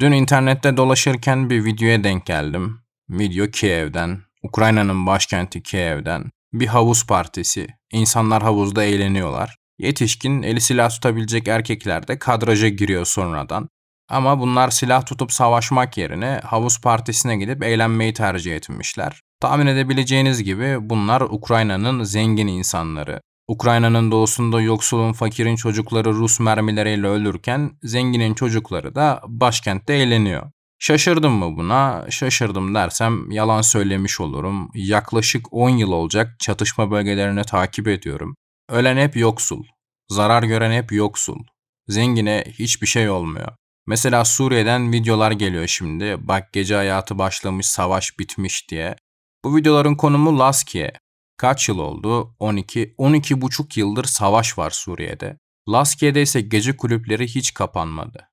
Dün internette dolaşırken bir videoya denk geldim. Video Kiev'den, Ukrayna'nın başkenti Kiev'den. Bir havuz partisi. İnsanlar havuzda eğleniyorlar. Yetişkin eli silah tutabilecek erkekler de kadraja giriyor sonradan. Ama bunlar silah tutup savaşmak yerine havuz partisine gidip eğlenmeyi tercih etmişler. Tahmin edebileceğiniz gibi bunlar Ukrayna'nın zengin insanları. Ukrayna'nın doğusunda yoksulun fakirin çocukları Rus mermileriyle ölürken zenginin çocukları da başkentte eğleniyor. Şaşırdım mı buna? Şaşırdım dersem yalan söylemiş olurum. Yaklaşık 10 yıl olacak çatışma bölgelerini takip ediyorum. Ölen hep yoksul. Zarar gören hep yoksul. Zengine hiçbir şey olmuyor. Mesela Suriye'den videolar geliyor şimdi. Bak gece hayatı başlamış, savaş bitmiş diye. Bu videoların konumu Laskiye. Kaç yıl oldu? 12, 12 buçuk yıldır savaş var Suriye'de. Laskiye'de ise gece kulüpleri hiç kapanmadı.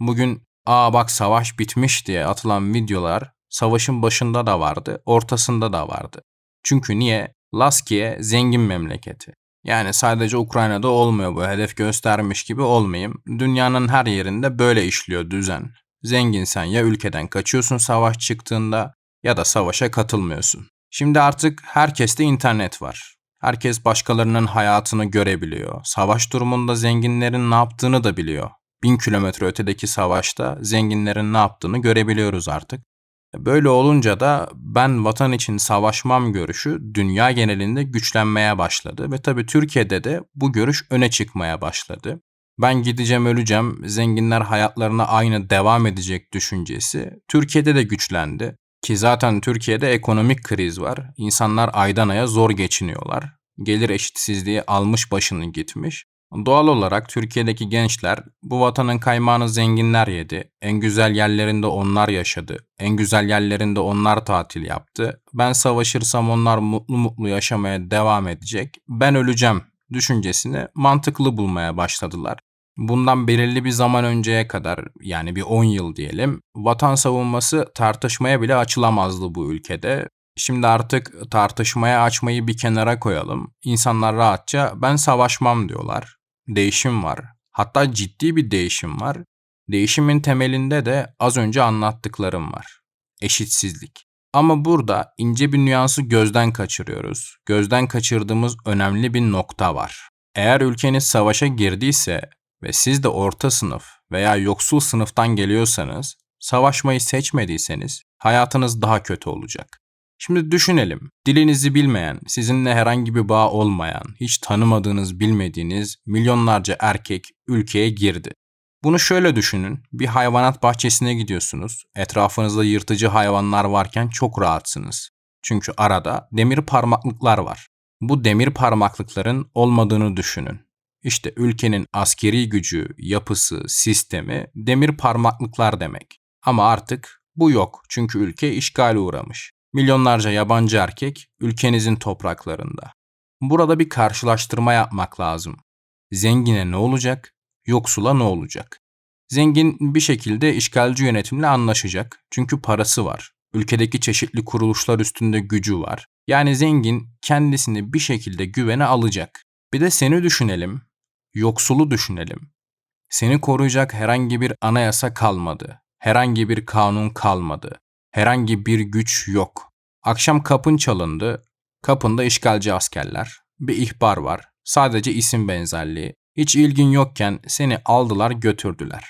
Bugün aa bak savaş bitmiş diye atılan videolar savaşın başında da vardı, ortasında da vardı. Çünkü niye? Laskiye zengin memleketi. Yani sadece Ukrayna'da olmuyor bu hedef göstermiş gibi olmayayım. Dünyanın her yerinde böyle işliyor düzen. Zenginsen ya ülkeden kaçıyorsun savaş çıktığında ya da savaşa katılmıyorsun. Şimdi artık herkeste internet var. Herkes başkalarının hayatını görebiliyor. Savaş durumunda zenginlerin ne yaptığını da biliyor. Bin kilometre ötedeki savaşta zenginlerin ne yaptığını görebiliyoruz artık. Böyle olunca da ben vatan için savaşmam görüşü dünya genelinde güçlenmeye başladı ve tabii Türkiye'de de bu görüş öne çıkmaya başladı. Ben gideceğim öleceğim, zenginler hayatlarına aynı devam edecek düşüncesi Türkiye'de de güçlendi. Ki zaten Türkiye'de ekonomik kriz var. İnsanlar aydan aya zor geçiniyorlar. Gelir eşitsizliği almış başını gitmiş. Doğal olarak Türkiye'deki gençler bu vatanın kaymağını zenginler yedi. En güzel yerlerinde onlar yaşadı. En güzel yerlerinde onlar tatil yaptı. Ben savaşırsam onlar mutlu mutlu yaşamaya devam edecek. Ben öleceğim düşüncesini mantıklı bulmaya başladılar. Bundan belirli bir zaman önceye kadar yani bir 10 yıl diyelim vatan savunması tartışmaya bile açılamazdı bu ülkede. Şimdi artık tartışmaya açmayı bir kenara koyalım. İnsanlar rahatça ben savaşmam diyorlar. Değişim var. Hatta ciddi bir değişim var. Değişimin temelinde de az önce anlattıklarım var. Eşitsizlik. Ama burada ince bir nüansı gözden kaçırıyoruz. Gözden kaçırdığımız önemli bir nokta var. Eğer ülkeniz savaşa girdiyse ve siz de orta sınıf veya yoksul sınıftan geliyorsanız, savaşmayı seçmediyseniz hayatınız daha kötü olacak. Şimdi düşünelim. Dilinizi bilmeyen, sizinle herhangi bir bağ olmayan, hiç tanımadığınız, bilmediğiniz milyonlarca erkek ülkeye girdi. Bunu şöyle düşünün. Bir hayvanat bahçesine gidiyorsunuz. Etrafınızda yırtıcı hayvanlar varken çok rahatsınız. Çünkü arada demir parmaklıklar var. Bu demir parmaklıkların olmadığını düşünün. İşte ülkenin askeri gücü, yapısı, sistemi demir parmaklıklar demek. Ama artık bu yok çünkü ülke işgale uğramış. Milyonlarca yabancı erkek ülkenizin topraklarında. Burada bir karşılaştırma yapmak lazım. Zengine ne olacak, yoksula ne olacak? Zengin bir şekilde işgalci yönetimle anlaşacak. Çünkü parası var. Ülkedeki çeşitli kuruluşlar üstünde gücü var. Yani zengin kendisini bir şekilde güvene alacak. Bir de seni düşünelim yoksulu düşünelim. Seni koruyacak herhangi bir anayasa kalmadı. Herhangi bir kanun kalmadı. Herhangi bir güç yok. Akşam kapın çalındı. Kapında işgalci askerler. Bir ihbar var. Sadece isim benzerliği. Hiç ilgin yokken seni aldılar götürdüler.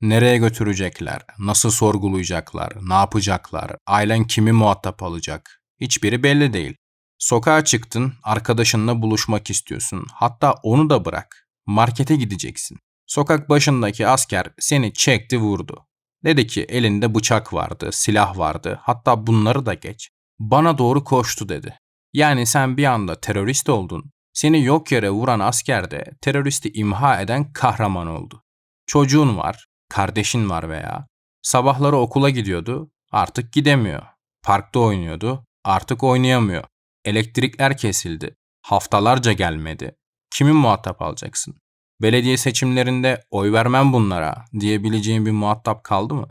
Nereye götürecekler? Nasıl sorgulayacaklar? Ne yapacaklar? Ailen kimi muhatap alacak? Hiçbiri belli değil. Sokağa çıktın, arkadaşınla buluşmak istiyorsun. Hatta onu da bırak. Markete gideceksin. Sokak başındaki asker seni çekti vurdu. Dedi ki elinde bıçak vardı, silah vardı, hatta bunları da geç. Bana doğru koştu dedi. Yani sen bir anda terörist oldun. Seni yok yere vuran asker de teröristi imha eden kahraman oldu. Çocuğun var, kardeşin var veya sabahları okula gidiyordu, artık gidemiyor. Parkta oynuyordu, artık oynayamıyor. Elektrikler kesildi. Haftalarca gelmedi. Kimi muhatap alacaksın? Belediye seçimlerinde oy vermem bunlara diyebileceğin bir muhatap kaldı mı?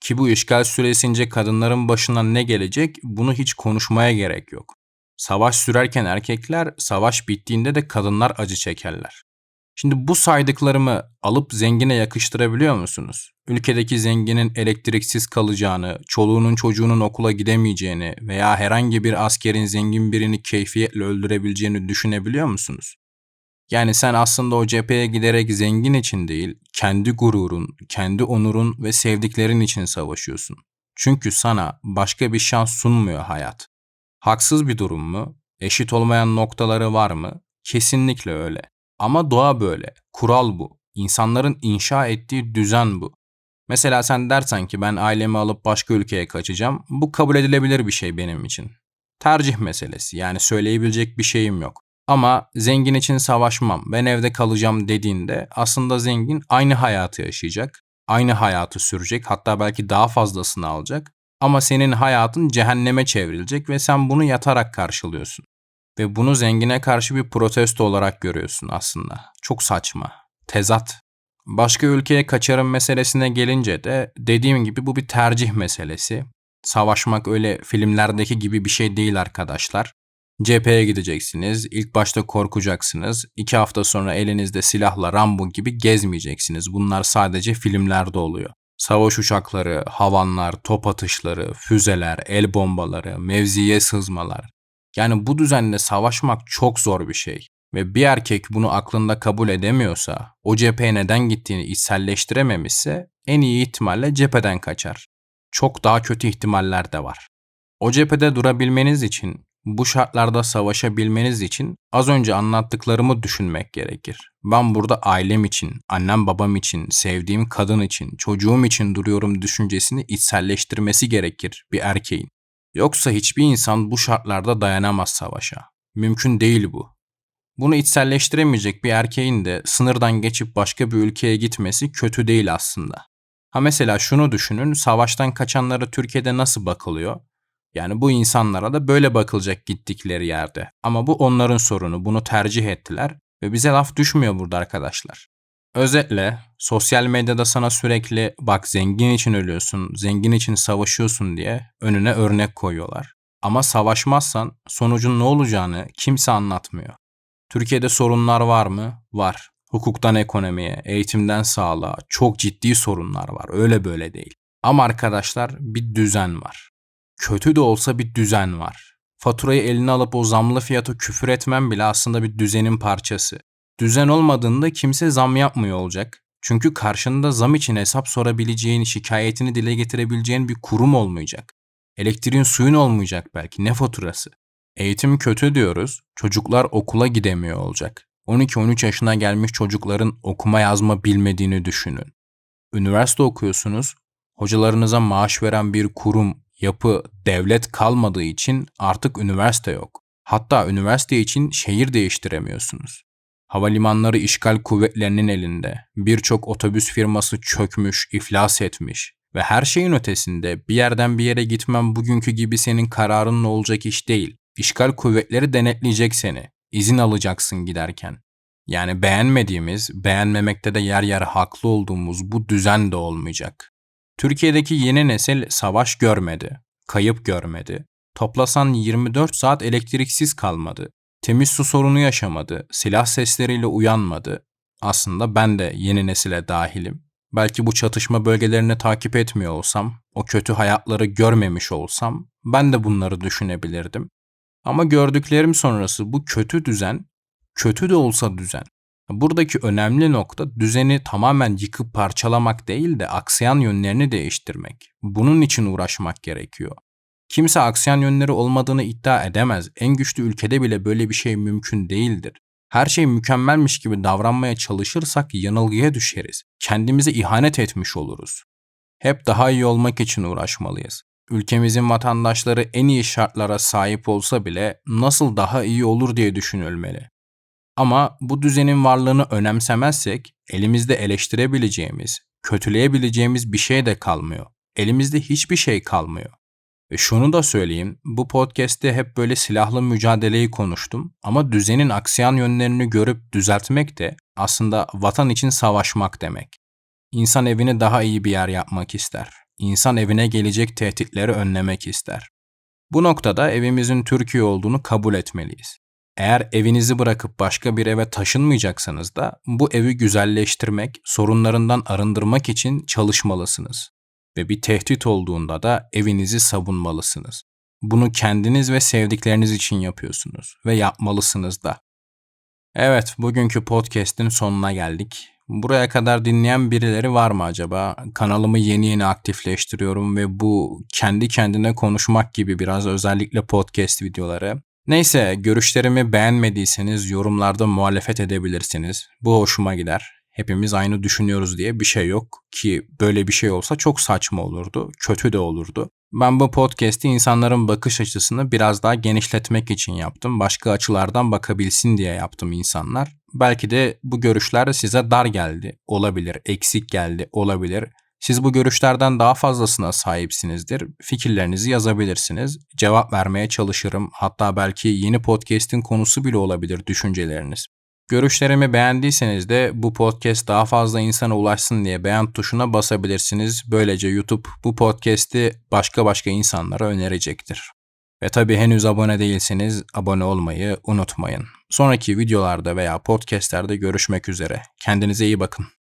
Ki bu işgal süresince kadınların başına ne gelecek bunu hiç konuşmaya gerek yok. Savaş sürerken erkekler, savaş bittiğinde de kadınlar acı çekerler. Şimdi bu saydıklarımı alıp zengine yakıştırabiliyor musunuz? Ülkedeki zenginin elektriksiz kalacağını, çoluğunun çocuğunun okula gidemeyeceğini veya herhangi bir askerin zengin birini keyfiyetle öldürebileceğini düşünebiliyor musunuz? Yani sen aslında o cepheye giderek zengin için değil, kendi gururun, kendi onurun ve sevdiklerin için savaşıyorsun. Çünkü sana başka bir şans sunmuyor hayat. Haksız bir durum mu? Eşit olmayan noktaları var mı? Kesinlikle öyle. Ama doğa böyle. Kural bu. İnsanların inşa ettiği düzen bu. Mesela sen dersen ki ben ailemi alıp başka ülkeye kaçacağım. Bu kabul edilebilir bir şey benim için. Tercih meselesi. Yani söyleyebilecek bir şeyim yok. Ama zengin için savaşmam, ben evde kalacağım dediğinde aslında zengin aynı hayatı yaşayacak, aynı hayatı sürecek, hatta belki daha fazlasını alacak. Ama senin hayatın cehenneme çevrilecek ve sen bunu yatarak karşılıyorsun. Ve bunu zengine karşı bir protesto olarak görüyorsun aslında. Çok saçma. Tezat. Başka ülkeye kaçarım meselesine gelince de dediğim gibi bu bir tercih meselesi. Savaşmak öyle filmlerdeki gibi bir şey değil arkadaşlar. Cepheye gideceksiniz, ilk başta korkacaksınız, iki hafta sonra elinizde silahla Rambo gibi gezmeyeceksiniz. Bunlar sadece filmlerde oluyor. Savaş uçakları, havanlar, top atışları, füzeler, el bombaları, mevziye sızmalar. Yani bu düzenle savaşmak çok zor bir şey. Ve bir erkek bunu aklında kabul edemiyorsa, o cepheye neden gittiğini içselleştirememişse en iyi ihtimalle cepheden kaçar. Çok daha kötü ihtimaller de var. O cephede durabilmeniz için bu şartlarda savaşabilmeniz için az önce anlattıklarımı düşünmek gerekir. Ben burada ailem için, annem babam için, sevdiğim kadın için, çocuğum için duruyorum düşüncesini içselleştirmesi gerekir bir erkeğin. Yoksa hiçbir insan bu şartlarda dayanamaz savaşa. Mümkün değil bu. Bunu içselleştiremeyecek bir erkeğin de sınırdan geçip başka bir ülkeye gitmesi kötü değil aslında. Ha mesela şunu düşünün, savaştan kaçanlara Türkiye'de nasıl bakılıyor? Yani bu insanlara da böyle bakılacak gittikleri yerde. Ama bu onların sorunu. Bunu tercih ettiler ve bize laf düşmüyor burada arkadaşlar. Özetle sosyal medyada sana sürekli bak zengin için ölüyorsun, zengin için savaşıyorsun diye önüne örnek koyuyorlar. Ama savaşmazsan sonucun ne olacağını kimse anlatmıyor. Türkiye'de sorunlar var mı? Var. Hukuktan ekonomiye, eğitimden sağlığa çok ciddi sorunlar var. Öyle böyle değil. Ama arkadaşlar bir düzen var kötü de olsa bir düzen var. Faturayı eline alıp o zamlı fiyata küfür etmem bile aslında bir düzenin parçası. Düzen olmadığında kimse zam yapmıyor olacak. Çünkü karşında zam için hesap sorabileceğin, şikayetini dile getirebileceğin bir kurum olmayacak. Elektriğin suyun olmayacak belki. Ne faturası? Eğitim kötü diyoruz. Çocuklar okula gidemiyor olacak. 12-13 yaşına gelmiş çocukların okuma yazma bilmediğini düşünün. Üniversite okuyorsunuz. Hocalarınıza maaş veren bir kurum yapı, devlet kalmadığı için artık üniversite yok. Hatta üniversite için şehir değiştiremiyorsunuz. Havalimanları işgal kuvvetlerinin elinde. Birçok otobüs firması çökmüş, iflas etmiş ve her şeyin ötesinde bir yerden bir yere gitmem bugünkü gibi senin kararınla olacak iş değil. İşgal kuvvetleri denetleyecek seni. İzin alacaksın giderken. Yani beğenmediğimiz, beğenmemekte de yer yer haklı olduğumuz bu düzen de olmayacak. Türkiye'deki yeni nesil savaş görmedi, kayıp görmedi. Toplasan 24 saat elektriksiz kalmadı. Temiz su sorunu yaşamadı, silah sesleriyle uyanmadı. Aslında ben de yeni nesile dahilim. Belki bu çatışma bölgelerini takip etmiyor olsam, o kötü hayatları görmemiş olsam ben de bunları düşünebilirdim. Ama gördüklerim sonrası bu kötü düzen, kötü de olsa düzen. Buradaki önemli nokta düzeni tamamen yıkıp parçalamak değil de aksayan yönlerini değiştirmek. Bunun için uğraşmak gerekiyor. Kimse aksayan yönleri olmadığını iddia edemez. En güçlü ülkede bile böyle bir şey mümkün değildir. Her şey mükemmelmiş gibi davranmaya çalışırsak yanılgıya düşeriz. Kendimize ihanet etmiş oluruz. Hep daha iyi olmak için uğraşmalıyız. Ülkemizin vatandaşları en iyi şartlara sahip olsa bile nasıl daha iyi olur diye düşünülmeli. Ama bu düzenin varlığını önemsemezsek elimizde eleştirebileceğimiz, kötüleyebileceğimiz bir şey de kalmıyor. Elimizde hiçbir şey kalmıyor. Ve şunu da söyleyeyim, bu podcast'te hep böyle silahlı mücadeleyi konuştum ama düzenin aksiyan yönlerini görüp düzeltmek de aslında vatan için savaşmak demek. İnsan evini daha iyi bir yer yapmak ister. İnsan evine gelecek tehditleri önlemek ister. Bu noktada evimizin Türkiye olduğunu kabul etmeliyiz. Eğer evinizi bırakıp başka bir eve taşınmayacaksanız da bu evi güzelleştirmek, sorunlarından arındırmak için çalışmalısınız. Ve bir tehdit olduğunda da evinizi savunmalısınız. Bunu kendiniz ve sevdikleriniz için yapıyorsunuz ve yapmalısınız da. Evet, bugünkü podcast'in sonuna geldik. Buraya kadar dinleyen birileri var mı acaba? Kanalımı yeni yeni aktifleştiriyorum ve bu kendi kendine konuşmak gibi biraz özellikle podcast videoları. Neyse, görüşlerimi beğenmediyseniz yorumlarda muhalefet edebilirsiniz. Bu hoşuma gider. Hepimiz aynı düşünüyoruz diye bir şey yok ki böyle bir şey olsa çok saçma olurdu, kötü de olurdu. Ben bu podcast'i insanların bakış açısını biraz daha genişletmek için yaptım. Başka açılardan bakabilsin diye yaptım insanlar. Belki de bu görüşler size dar geldi, olabilir, eksik geldi, olabilir. Siz bu görüşlerden daha fazlasına sahipsinizdir. Fikirlerinizi yazabilirsiniz. Cevap vermeye çalışırım. Hatta belki yeni podcast'in konusu bile olabilir düşünceleriniz. Görüşlerimi beğendiyseniz de bu podcast daha fazla insana ulaşsın diye beğen tuşuna basabilirsiniz. Böylece YouTube bu podcast'i başka başka insanlara önerecektir. Ve tabii henüz abone değilseniz abone olmayı unutmayın. Sonraki videolarda veya podcastlerde görüşmek üzere. Kendinize iyi bakın.